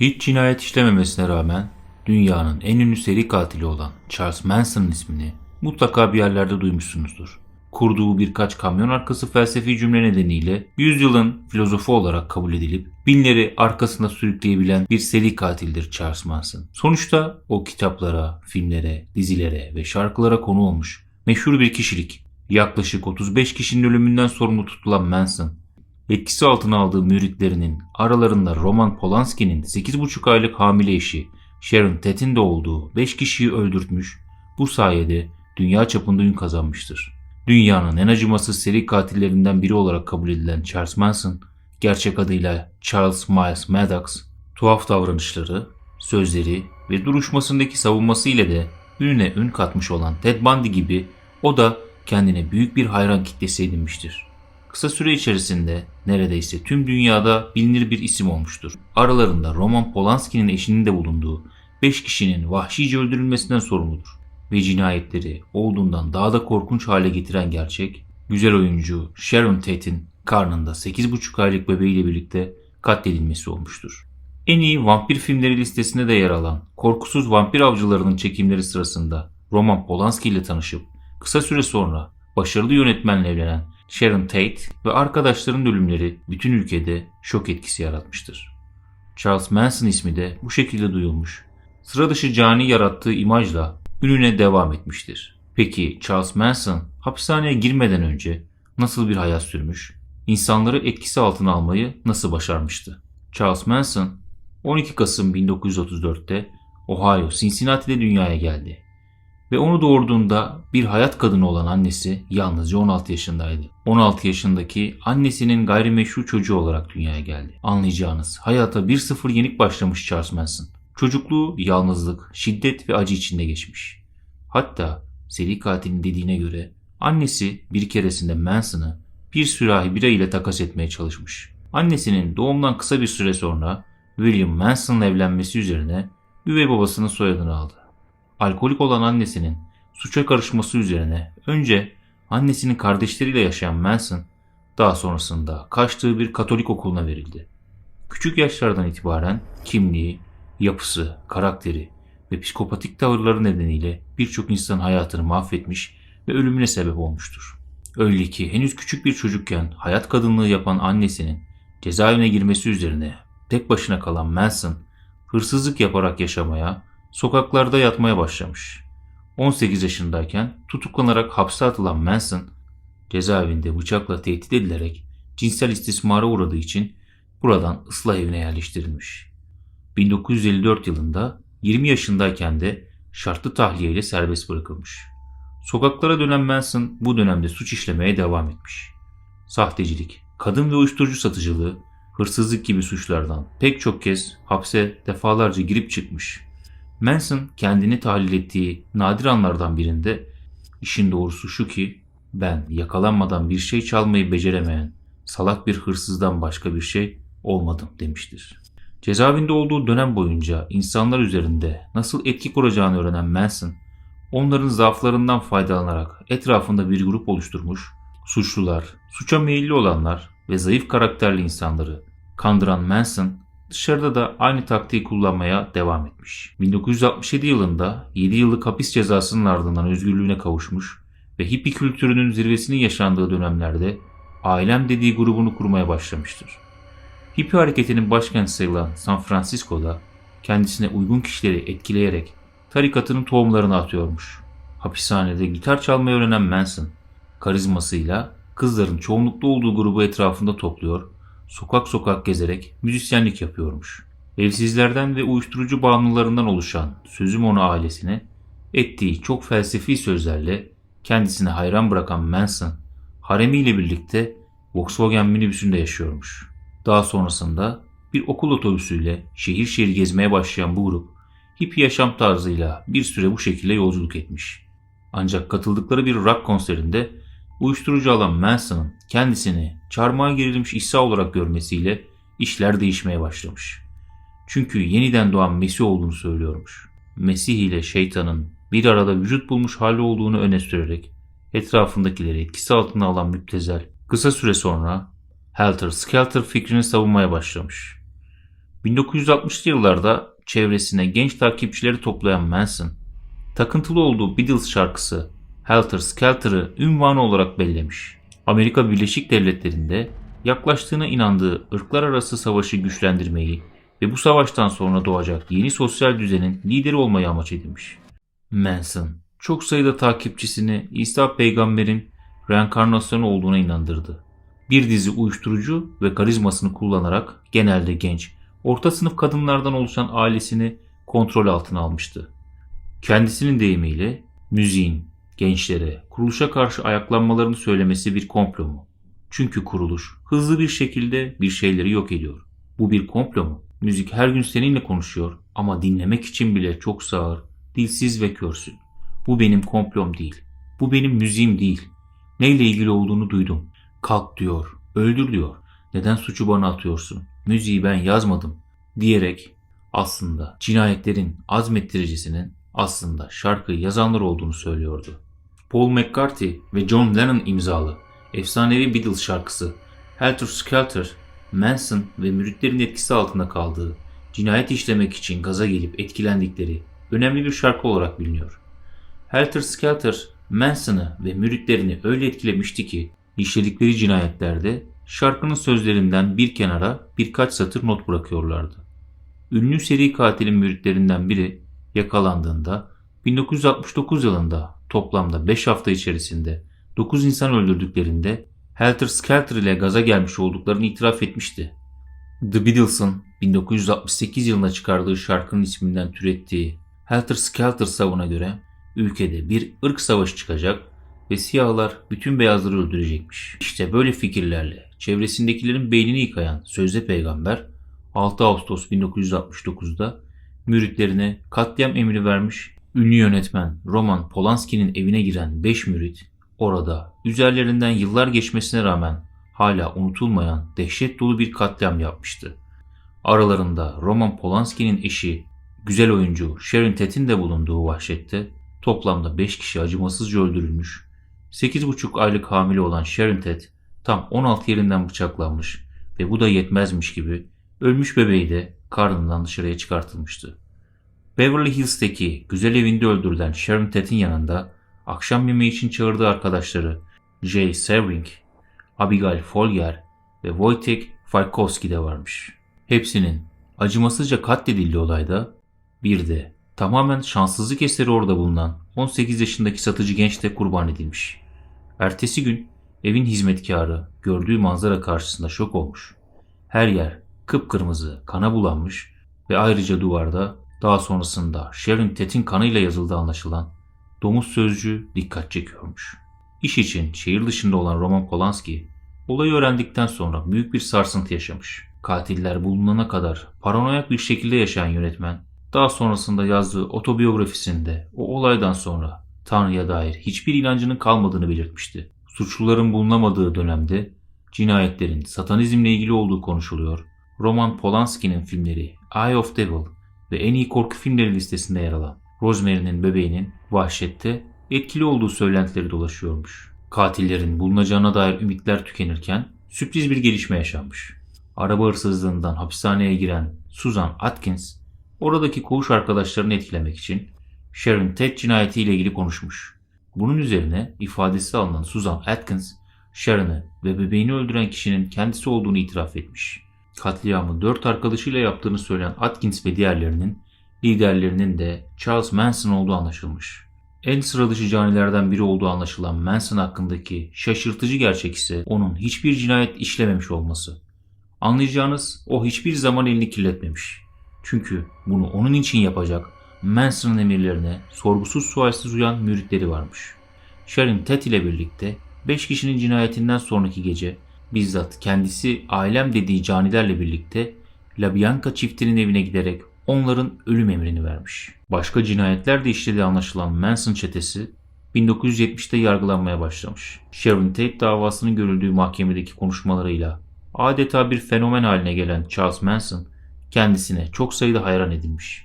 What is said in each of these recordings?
Hiç cinayet işlememesine rağmen dünyanın en ünlü seri katili olan Charles Manson'ın ismini mutlaka bir yerlerde duymuşsunuzdur. Kurduğu birkaç kamyon arkası felsefi cümle nedeniyle yüzyılın filozofu olarak kabul edilip binleri arkasında sürükleyebilen bir seri katildir Charles Manson. Sonuçta o kitaplara, filmlere, dizilere ve şarkılara konu olmuş meşhur bir kişilik. Yaklaşık 35 kişinin ölümünden sorumlu tutulan Manson, etkisi altına aldığı müritlerinin aralarında Roman Polanski'nin 8,5 aylık hamile eşi Sharon Tate'in de olduğu 5 kişiyi öldürtmüş, bu sayede dünya çapında ün kazanmıştır. Dünyanın en acımasız seri katillerinden biri olarak kabul edilen Charles Manson, gerçek adıyla Charles Miles Maddox, tuhaf davranışları, sözleri ve duruşmasındaki savunması ile de ününe ün katmış olan Ted Bundy gibi o da kendine büyük bir hayran kitlesi edinmiştir. Kısa süre içerisinde neredeyse tüm dünyada bilinir bir isim olmuştur. Aralarında Roman Polanski'nin eşinin de bulunduğu 5 kişinin vahşice öldürülmesinden sorumludur. Ve cinayetleri olduğundan daha da korkunç hale getiren gerçek, güzel oyuncu Sharon Tate'in karnında 8,5 aylık bebeğiyle birlikte katledilmesi olmuştur. En iyi vampir filmleri listesinde de yer alan Korkusuz Vampir Avcılarının çekimleri sırasında Roman Polanski ile tanışıp kısa süre sonra başarılı yönetmenle evlenen Sharon Tate ve arkadaşlarının ölümleri bütün ülkede şok etkisi yaratmıştır. Charles Manson ismi de bu şekilde duyulmuş. Sıra dışı cani yarattığı imajla ününe devam etmiştir. Peki Charles Manson hapishaneye girmeden önce nasıl bir hayat sürmüş? İnsanları etkisi altına almayı nasıl başarmıştı? Charles Manson 12 Kasım 1934'te Ohio Cincinnati'de dünyaya geldi ve onu doğurduğunda bir hayat kadını olan annesi yalnızca 16 yaşındaydı. 16 yaşındaki annesinin gayrimeşru çocuğu olarak dünyaya geldi. Anlayacağınız hayata 1-0 yenik başlamış Charles Manson. Çocukluğu yalnızlık, şiddet ve acı içinde geçmiş. Hatta seri katilin dediğine göre annesi bir keresinde Manson'ı bir sürahi bira ile takas etmeye çalışmış. Annesinin doğumdan kısa bir süre sonra William Manson'la evlenmesi üzerine üvey babasının soyadını aldı alkolik olan annesinin suça karışması üzerine önce annesinin kardeşleriyle yaşayan Manson daha sonrasında kaçtığı bir Katolik okuluna verildi. Küçük yaşlardan itibaren kimliği, yapısı, karakteri ve psikopatik tavırları nedeniyle birçok insanın hayatını mahvetmiş ve ölümüne sebep olmuştur. Öyle ki henüz küçük bir çocukken hayat kadınlığı yapan annesinin cezaevine girmesi üzerine tek başına kalan Manson hırsızlık yaparak yaşamaya sokaklarda yatmaya başlamış. 18 yaşındayken tutuklanarak hapse atılan Manson, cezaevinde bıçakla tehdit edilerek cinsel istismara uğradığı için buradan ıslah evine yerleştirilmiş. 1954 yılında 20 yaşındayken de şartlı tahliye ile serbest bırakılmış. Sokaklara dönen Manson bu dönemde suç işlemeye devam etmiş. Sahtecilik, kadın ve uyuşturucu satıcılığı, hırsızlık gibi suçlardan pek çok kez hapse defalarca girip çıkmış. Manson kendini tahlil ettiği nadir anlardan birinde işin doğrusu şu ki ben yakalanmadan bir şey çalmayı beceremeyen salak bir hırsızdan başka bir şey olmadım demiştir. Cezaevinde olduğu dönem boyunca insanlar üzerinde nasıl etki kuracağını öğrenen Manson, onların zaaflarından faydalanarak etrafında bir grup oluşturmuş, suçlular, suça meyilli olanlar ve zayıf karakterli insanları kandıran Manson, Dışarıda da aynı taktiği kullanmaya devam etmiş. 1967 yılında 7 yıllık hapis cezasının ardından özgürlüğüne kavuşmuş ve hippie kültürünün zirvesinin yaşandığı dönemlerde ailem dediği grubunu kurmaya başlamıştır. Hippie hareketinin başkenti sayılan San Francisco'da kendisine uygun kişileri etkileyerek tarikatının tohumlarını atıyormuş. Hapishanede gitar çalmayı öğrenen Manson, karizmasıyla kızların çoğunlukta olduğu grubu etrafında topluyor sokak sokak gezerek müzisyenlik yapıyormuş. Evsizlerden ve uyuşturucu bağımlılarından oluşan Sözüm Onu ailesine ettiği çok felsefi sözlerle kendisine hayran bırakan Manson, haremiyle birlikte Volkswagen minibüsünde yaşıyormuş. Daha sonrasında bir okul otobüsüyle şehir şehir gezmeye başlayan bu grup, hippie yaşam tarzıyla bir süre bu şekilde yolculuk etmiş. Ancak katıldıkları bir rock konserinde uyuşturucu alan Manson'ın kendisini çarmıha gerilmiş İsa olarak görmesiyle işler değişmeye başlamış. Çünkü yeniden doğan Mesih olduğunu söylüyormuş. Mesih ile şeytanın bir arada vücut bulmuş hali olduğunu öne sürerek etrafındakileri etkisi altına alan müptezel kısa süre sonra Helter Skelter fikrini savunmaya başlamış. 1960'lı yıllarda çevresine genç takipçileri toplayan Manson, takıntılı olduğu Beatles şarkısı Helter Skelter'ı ünvanı olarak bellemiş. Amerika Birleşik Devletleri'nde yaklaştığına inandığı ırklar arası savaşı güçlendirmeyi ve bu savaştan sonra doğacak yeni sosyal düzenin lideri olmayı amaç edinmiş. Manson, çok sayıda takipçisini İsa peygamberin reenkarnasyonu olduğuna inandırdı. Bir dizi uyuşturucu ve karizmasını kullanarak genelde genç, orta sınıf kadınlardan oluşan ailesini kontrol altına almıştı. Kendisinin deyimiyle müziğin gençlere kuruluşa karşı ayaklanmalarını söylemesi bir komplo mu? Çünkü kuruluş hızlı bir şekilde bir şeyleri yok ediyor. Bu bir komplo mu? Müzik her gün seninle konuşuyor ama dinlemek için bile çok sağır, dilsiz ve körsün. Bu benim komplom değil. Bu benim müziğim değil. Neyle ilgili olduğunu duydum. Kalk diyor, öldür diyor. Neden suçu bana atıyorsun? Müziği ben yazmadım diyerek aslında cinayetlerin azmettiricisinin aslında şarkıyı yazanlar olduğunu söylüyordu. Paul McCartney ve John Lennon imzalı efsanevi Beatles şarkısı Helter Skelter, Manson ve müritlerin etkisi altında kaldığı, cinayet işlemek için gaza gelip etkilendikleri önemli bir şarkı olarak biliniyor. Helter Skelter, Manson'ı ve müritlerini öyle etkilemişti ki işledikleri cinayetlerde şarkının sözlerinden bir kenara birkaç satır not bırakıyorlardı. Ünlü seri katilin müritlerinden biri yakalandığında 1969 yılında toplamda 5 hafta içerisinde 9 insan öldürdüklerinde Helter Skelter ile gaza gelmiş olduklarını itiraf etmişti. The Beatles'ın 1968 yılında çıkardığı şarkının isminden türettiği Helter Skelter savına göre ülkede bir ırk savaşı çıkacak ve siyahlar bütün beyazları öldürecekmiş. İşte böyle fikirlerle çevresindekilerin beynini yıkayan sözde peygamber 6 Ağustos 1969'da müritlerine katliam emri vermiş. Ünlü yönetmen Roman Polanski'nin evine giren 5 mürit orada üzerlerinden yıllar geçmesine rağmen hala unutulmayan dehşet dolu bir katliam yapmıştı. Aralarında Roman Polanski'nin eşi, güzel oyuncu Sharon Tate'in de bulunduğu vahşette toplamda 5 kişi acımasızca öldürülmüş. 8,5 aylık hamile olan Sharon Tate tam 16 yerinden bıçaklanmış ve bu da yetmezmiş gibi ölmüş bebeği de karnından dışarıya çıkartılmıştı. Beverly Hills'teki güzel evinde öldürülen Sharon Tate'in yanında akşam yemeği için çağırdığı arkadaşları Jay Severing, Abigail Folger ve Wojtek Falkowski de varmış. Hepsinin acımasızca katledildiği olayda bir de tamamen şanssızlık eseri orada bulunan 18 yaşındaki satıcı genç de kurban edilmiş. Ertesi gün evin hizmetkarı gördüğü manzara karşısında şok olmuş. Her yer kıpkırmızı, kana bulanmış ve ayrıca duvarda daha sonrasında Sharon Tate'in kanıyla yazıldığı anlaşılan domuz sözcüğü dikkat çekiyormuş. İş için şehir dışında olan Roman Polanski olayı öğrendikten sonra büyük bir sarsıntı yaşamış. Katiller bulunana kadar paranoyak bir şekilde yaşayan yönetmen daha sonrasında yazdığı otobiyografisinde o olaydan sonra Tanrı'ya dair hiçbir inancının kalmadığını belirtmişti. Suçluların bulunamadığı dönemde cinayetlerin satanizmle ilgili olduğu konuşuluyor. Roman Polanski'nin filmleri Eye of Devil ve en iyi korku filmleri listesinde yer alan Rosemary'nin bebeğinin vahşette etkili olduğu söylentileri dolaşıyormuş. Katillerin bulunacağına dair ümitler tükenirken sürpriz bir gelişme yaşanmış. Araba hırsızlığından hapishaneye giren Susan Atkins, oradaki koğuş arkadaşlarını etkilemek için Sharon Tate cinayetiyle ilgili konuşmuş. Bunun üzerine ifadesi alınan Susan Atkins, Sharon'ı ve bebeğini öldüren kişinin kendisi olduğunu itiraf etmiş. Katliamı dört arkadaşıyla yaptığını söyleyen Atkins ve diğerlerinin liderlerinin de Charles Manson olduğu anlaşılmış. En sıra dışı canilerden biri olduğu anlaşılan Manson hakkındaki şaşırtıcı gerçek ise onun hiçbir cinayet işlememiş olması. Anlayacağınız o hiçbir zaman elini kirletmemiş. Çünkü bunu onun için yapacak Manson'ın emirlerine sorgusuz sualsiz uyan müritleri varmış. Sharon Tate ile birlikte 5 kişinin cinayetinden sonraki gece bizzat kendisi ailem dediği canilerle birlikte La Bianca çiftinin evine giderek onların ölüm emrini vermiş. Başka cinayetler de işlediği anlaşılan Manson çetesi 1970'te yargılanmaya başlamış. Sharon Tate davasının görüldüğü mahkemedeki konuşmalarıyla adeta bir fenomen haline gelen Charles Manson kendisine çok sayıda hayran edilmiş.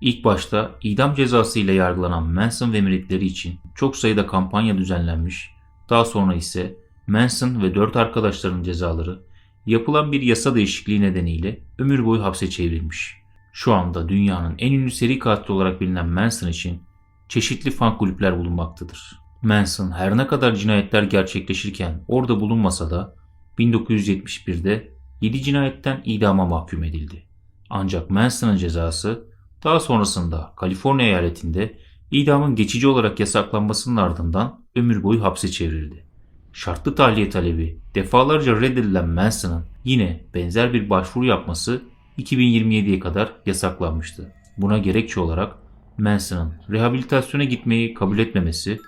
İlk başta idam cezası ile yargılanan Manson ve müritleri için çok sayıda kampanya düzenlenmiş. Daha sonra ise Manson ve dört arkadaşlarının cezaları yapılan bir yasa değişikliği nedeniyle ömür boyu hapse çevrilmiş. Şu anda dünyanın en ünlü seri katili olarak bilinen Manson için çeşitli fan kulüpler bulunmaktadır. Manson her ne kadar cinayetler gerçekleşirken orada bulunmasa da 1971'de 7 cinayetten idama mahkum edildi. Ancak Manson'ın cezası daha sonrasında Kaliforniya eyaletinde idamın geçici olarak yasaklanmasının ardından ömür boyu hapse çevrildi. Şartlı tahliye talebi defalarca reddedilen Manson'ın yine benzer bir başvuru yapması 2027'ye kadar yasaklanmıştı. Buna gerekçe olarak Manson'ın rehabilitasyona gitmeyi kabul etmemesi,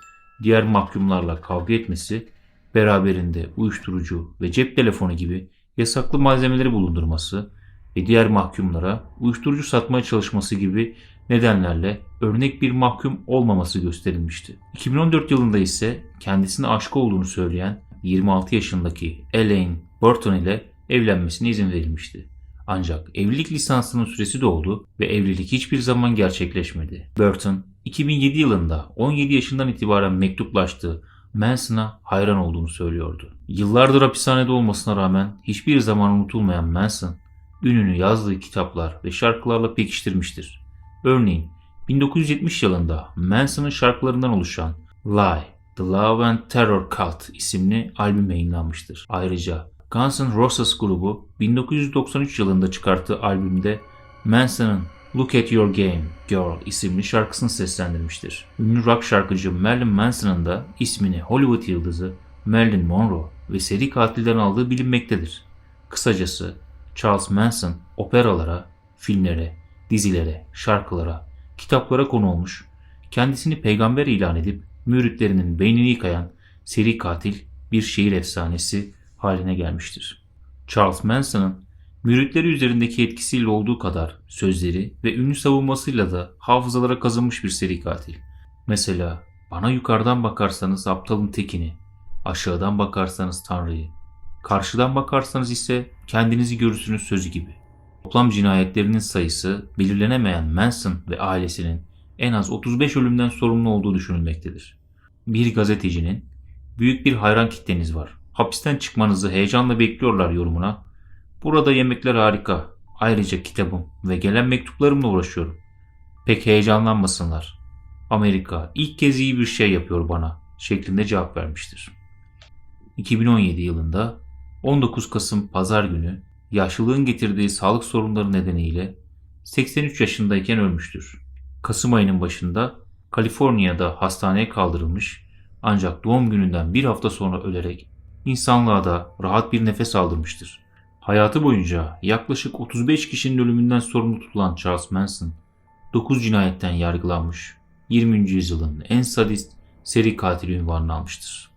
diğer mahkumlarla kavga etmesi, beraberinde uyuşturucu ve cep telefonu gibi yasaklı malzemeleri bulundurması ve diğer mahkumlara uyuşturucu satmaya çalışması gibi nedenlerle örnek bir mahkum olmaması gösterilmişti. 2014 yılında ise kendisine aşık olduğunu söyleyen 26 yaşındaki Elaine Burton ile evlenmesine izin verilmişti. Ancak evlilik lisansının süresi doldu ve evlilik hiçbir zaman gerçekleşmedi. Burton 2007 yılında 17 yaşından itibaren mektuplaştığı Manson'a hayran olduğunu söylüyordu. Yıllardır hapishanede olmasına rağmen hiçbir zaman unutulmayan Manson, ününü yazdığı kitaplar ve şarkılarla pekiştirmiştir. Örneğin 1970 yılında Manson'ın şarkılarından oluşan Lie, The Love and Terror Cult isimli albüm yayınlanmıştır. Ayrıca Guns N' Roses grubu 1993 yılında çıkarttığı albümde Manson'ın Look at Your Game Girl isimli şarkısını seslendirmiştir. Ünlü rock şarkıcı Marilyn Manson'ın da ismini Hollywood yıldızı Marilyn Monroe ve seri katilden aldığı bilinmektedir. Kısacası Charles Manson operalara, filmlere, dizilere, şarkılara, kitaplara konu olmuş, kendisini peygamber ilan edip müritlerinin beynini yıkayan seri katil bir şehir efsanesi haline gelmiştir. Charles Manson'ın müritleri üzerindeki etkisiyle olduğu kadar sözleri ve ünlü savunmasıyla da hafızalara kazınmış bir seri katil. Mesela bana yukarıdan bakarsanız aptalın tekini, aşağıdan bakarsanız Tanrı'yı, karşıdan bakarsanız ise kendinizi görürsünüz sözü gibi. Toplam cinayetlerinin sayısı belirlenemeyen Manson ve ailesinin en az 35 ölümden sorumlu olduğu düşünülmektedir. Bir gazetecinin büyük bir hayran kitleniz var. Hapisten çıkmanızı heyecanla bekliyorlar yorumuna. Burada yemekler harika. Ayrıca kitabım ve gelen mektuplarımla uğraşıyorum. Pek heyecanlanmasınlar. Amerika ilk kez iyi bir şey yapıyor bana şeklinde cevap vermiştir. 2017 yılında 19 Kasım Pazar günü yaşlılığın getirdiği sağlık sorunları nedeniyle 83 yaşındayken ölmüştür. Kasım ayının başında Kaliforniya'da hastaneye kaldırılmış ancak doğum gününden bir hafta sonra ölerek insanlığa da rahat bir nefes aldırmıştır. Hayatı boyunca yaklaşık 35 kişinin ölümünden sorumlu tutulan Charles Manson 9 cinayetten yargılanmış 20. yüzyılın en sadist seri katili ünvanını almıştır.